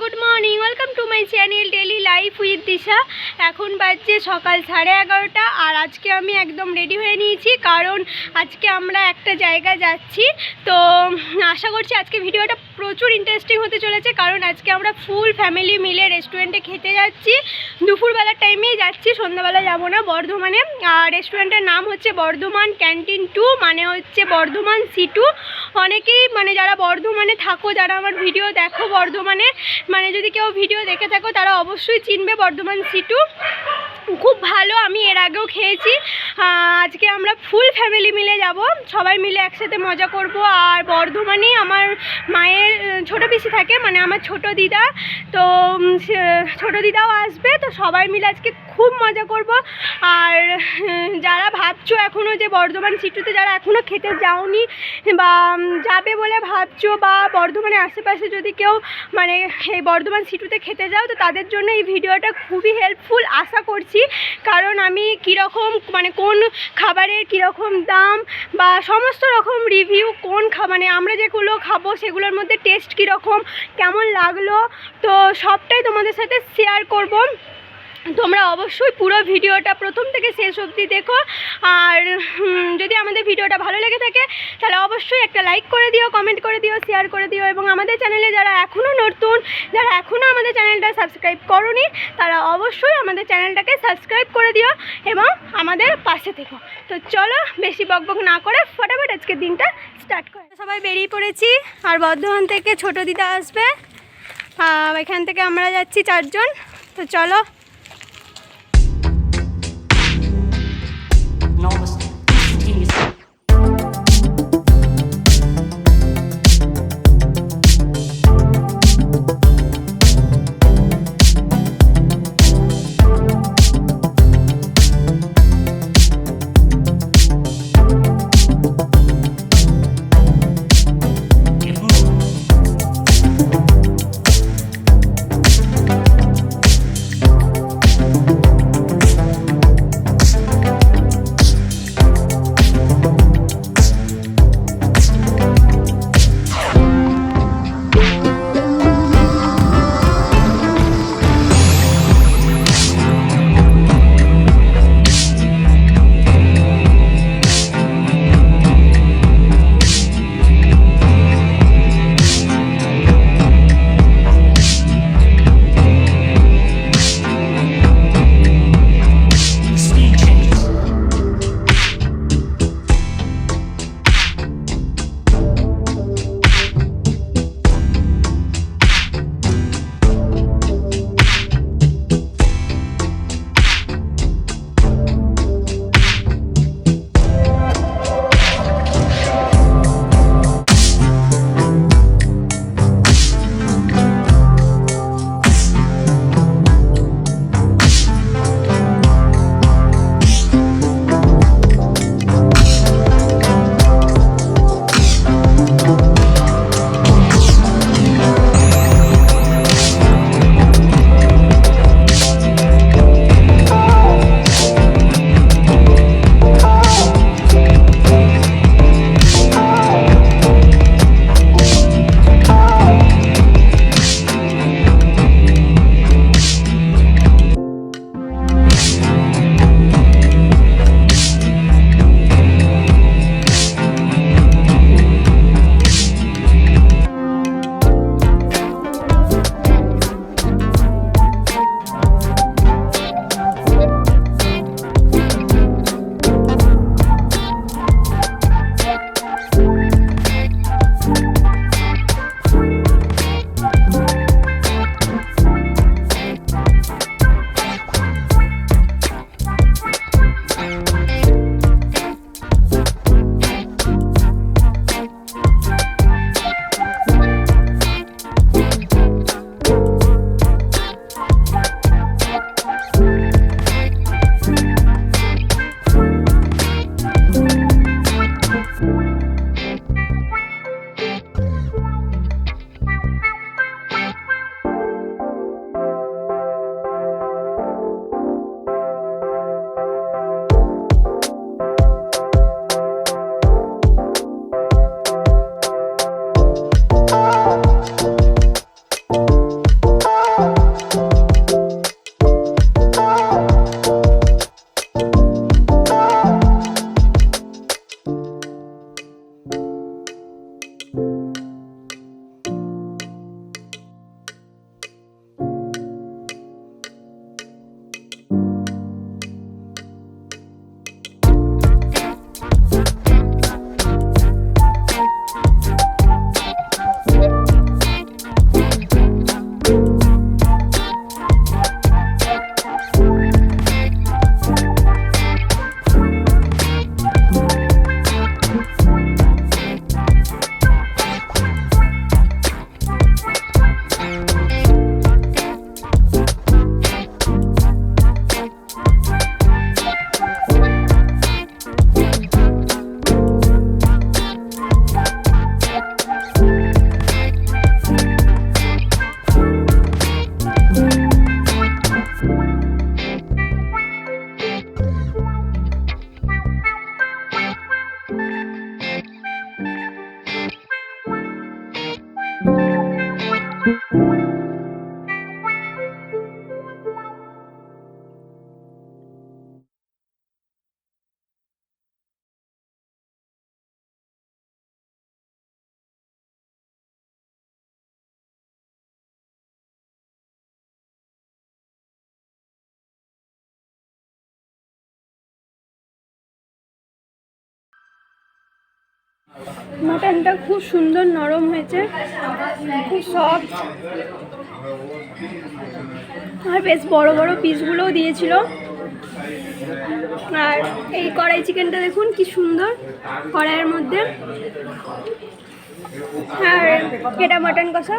Good morning, welcome to my channel Daily Life with Disha. এখন বাজছে সকাল সাড়ে এগারোটা, আর আজকে আমি একদম রেডি হয়ে নিয়েছি, কারণ আজকে আমরা একটা জায়গায় যাচ্ছি। তো, আশা করছি আজকে ভিডিওটা প্রচুর ইন্টারেস্টিং হতে চলেছে, কারণ আজকে আমরা ফুল ফ্যামিলি মিলে রেস্টুরেন্টে খেতে যাচ্ছি। দুপুরবেলার টাইমেই যাচ্ছি, সন্ধ্যাবেলা যাব না বর্ধমানে। আর রেস্টুরেন্টের নাম হচ্ছে বর্ধমান ক্যান্টিন টু মানে হচ্ছে বর্ধমান সি টু অনেকেই মানে যারা বর্ধমানে থাকো, যারা আমার ভিডিও দেখো বর্ধমানে মানে যদি কেউ ভিডিও দেখে থাকো, তারা অবশ্যই চিনবে বর্ধমান সিটু খুব ভালো, আমি এর আগেও খেয়েছি। আজকে আমরা ফুল ফ্যামিলি মিলে যাব, সবাই মিলে একসাথে মজা করব। আর বর্ধমানেই আমার মায়ের ছোটো পিসি থাকে মানে আমার ছোট দিদা, তো ছোট দিদাও আসবে, তো সবাই মিলে আজকে খুব মজা করব। আর যারা ভাবছ এখনও যে বর্ধমান সিটুতে যারা এখনও খেতে যাওনি বা যাবে বলে ভাবছ বা বর্ধমানের আশেপাশে যদি কেউ মানে এই বর্ধমান সিটুতে খেতে যাও, তো তাদের জন্য এই ভিডিওটা খুবই হেল্পফুল আশা করছি। কারণ আমি কীরকম মানে কোন খাবারের কীরকম দাম বা সমস্ত রকম রিভিউ কোন মানে আমরা যেগুলো খাব সেগুলোর মধ্যে টেস্ট কীরকম, কেমন লাগল, তো সবটাই তোমাদের সাথে শেয়ার করব। তোমরা অবশ্যই পুরো ভিডিওটা প্রথম থেকে শেষ অবধি দেখো। আর যদি আমাদের ভিডিওটা ভালো লেগে থাকে, তাহলে অবশ্যই একটা লাইক করে দিও কমেন্ট করে দিও শেয়ার করে দিও এবং আমাদের চ্যানেলে যারা এখনও নতুন, যারা এখনও আমাদের চ্যানেলটা সাবস্ক্রাইব করনি, তারা অবশ্যই আমাদের চ্যানেলটাকে সাবস্ক্রাইব করে দিও এবং আমাদের পাশে থেকো। তো চলো, বেশি বকবক না করে ফটাফট আজকের দিনটা স্টার্ট করে। সবাই বেরিয়ে পড়েছি, আর বর্ধমান থেকে ছোট দিদা আসবে। এখান থেকে আমরা যাচ্ছি চারজন। তো চলো মাটনটা খুব সুন্দর নরম হয়েছে, খুব সফট আর বেশ বড় বড় পিসগুলোও দিয়েছিল। আর এই কড়াই চিকেনটা দেখুন কি সুন্দর কড়াইয়ের মধ্যে। আর এটা মাটন কষা।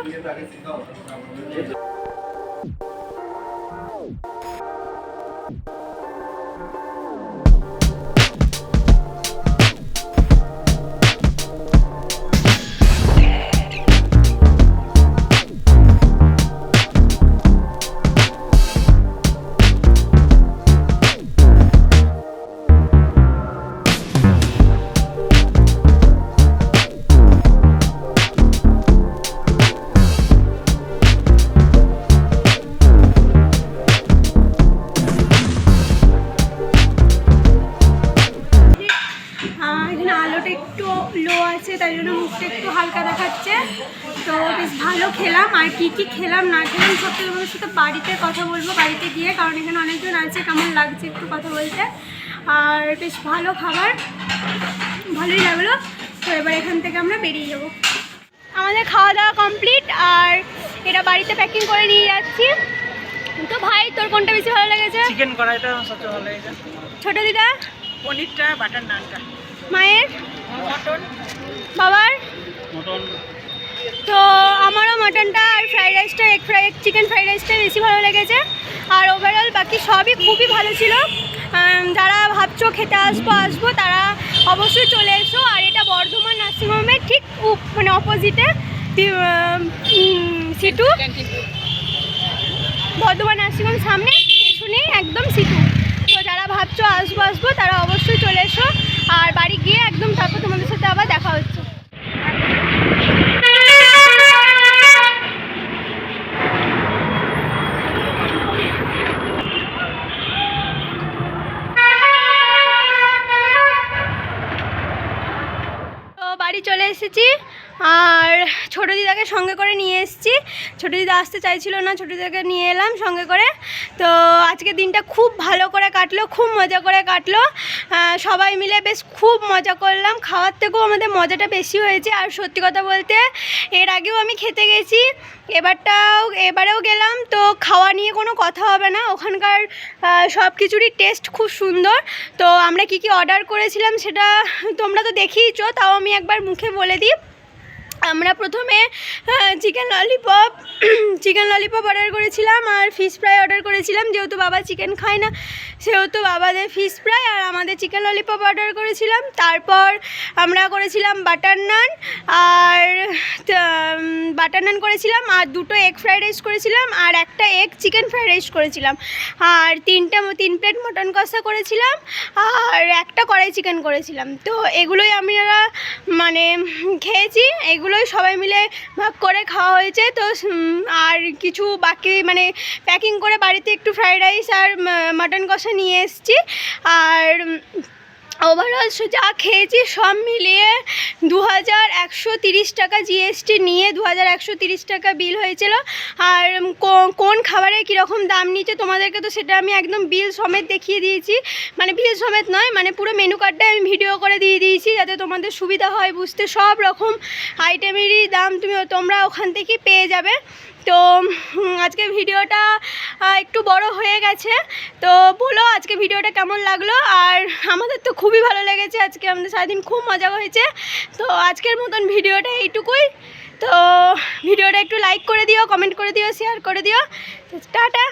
সাথে বাড়িতে কথা বলব বাড়িতে গিয়ে কারণ এখানে অনেকজন আছে কেমন লাগছে একটু কথা বলতে? আর বেশ ভালো খাবার ভালোই লাগল। তো এবার এখান থেকে আমরা বেরিয়ে যাব। আমাদের খাওয়া দাওয়া কমপ্লিট আর এটা বাড়িতে প্যাকিং করে নিয়ে যাচ্ছি। তো ভাই তোর কোনটা বেশি ভালো লেগেছে? চিকেন কড়াইটা সবচেয়ে ভালো লেগেছে। ছোটো দিদা? পনিরটা বাটার নানটা মায়ের? মটন। বাবার? মটন। তো আমারও মাটনটা আর ফ্রাইড রাইসটা এগ ফ্রাই চিকেন ফ্রাইড রাইসটাই বেশি ভালো লেগেছে। আর ওভারঅল বাকি সবই খুবই ভালো ছিল। যারা ভাবছ খেতে আসব আসব, তারা অবশ্যই চলে এসো। আর এটা বর্ধমান নার্সিংহোমের ঠিক মানে অপোজিটে সিটু। বর্ধমান নার্সিংহোম সামনে, পেছনেই একদম সিটু। তো যারা ভাবছ আসব আসব, তারা অবশ্যই চলে এসো। আর বাড়ি গিয়ে একদম তারপর তোমাদের সাথে আবার দেখা হচ্ছে তো বাড়ি চলে এসেছি আর ছোটো দিদাকে সঙ্গে করে নিয়ে এসেছি। ছোটো দিদা আসতে চাইছিল না, ছোটো দিদাকে নিয়ে এলাম সঙ্গে করে। তো আজকে দিনটা খুব ভালো করে কাটলো, খুব মজা করে কাটলো। সবাই মিলে বেশ খুব মজা করলাম। খাওয়ার থেকেও আমাদের মজাটা বেশি হয়েছে। আর সত্যি কথা বলতে, এর আগেও আমি খেতে গেছি, এবারটাও, এবারেও গেলাম। তো খাওয়া নিয়ে কোনো কথা হবে না। ওখানকার সব কিছুরই টেস্ট খুব সুন্দর। তো আমরা কি কি অর্ডার করেছিলাম সেটা তোমরা তো দেখিয়েছো তাও আমি একবার মুখে বলে দিই। আমরা প্রথমে chicken lollipop chicken lollipop order করেছিলাম আর ফিশ ফ্রাই অর্ডার করেছিলাম। যেহেতু বাবা চিকেন খায় না, সেহেতু বাবাদের ফিশ ফ্রাই আর আমাদের চিকেন ললিপপ অর্ডার করেছিলাম। তারপর আমরা করেছিলাম বাটার নান আর বাটার নান করেছিলাম আর দুটো এগ ফ্রাইড রাইস করেছিলাম আর একটা এগ চিকেন ফ্রাইড রাইস করেছিলাম। আর তিনটা, তিন প্লেট মটন কষা করেছিলাম আর একটা কড়াই চিকেন করেছিলাম। তো এগুলোই আমরা মানে খেয়েছি। এগুলোই সবাই মিলে ভাগ করে খাওয়া হয়েছে। তো আর কিছু বাকি মানে প্যাকিং করে বাড়িতে একটু ফ্রাইড রাইস আর মাটন কষা নিয়ে এসছি। আর ওভারঅল যা খেয়েছি সব মিলিয়ে দু হাজার একশো তিরিশ টাকা জিএসটি নিয়ে দু হাজার একশো তিরিশ টাকা বিল হয়েছিল। আর কোন খাবারের কীরকম দাম নিচ্ছে তোমাদেরকে তো সেটা আমি একদম বিল সমেত দেখিয়ে দিয়েছি। মানে বিল সমেত নয় মানে পুরো মেনু কার্ডটা আমি ভিডিও করে দিয়ে দিয়েছি যাতে তোমাদের সুবিধা হয় বুঝতে। সব রকম আইটেমেরই দাম তুমি তোমরা ওখান থেকেই পেয়ে যাবে। তো আজকে ভিডিওটা একটু বড় হয়ে গেছে। তো বলো আজকে ভিডিওটা কেমন লাগল? আর আমাদের তো খুবই ভালো লেগেছে, আজকে আমাদের সারাদিন খুব মজা হয়েছে। তো আজকের মতন ভিডিওটা এইটুকুই। তো ভিডিওটা একটু লাইক করে দিও কমেন্ট করে দিও শেয়ার করে দিও। তো টাটা।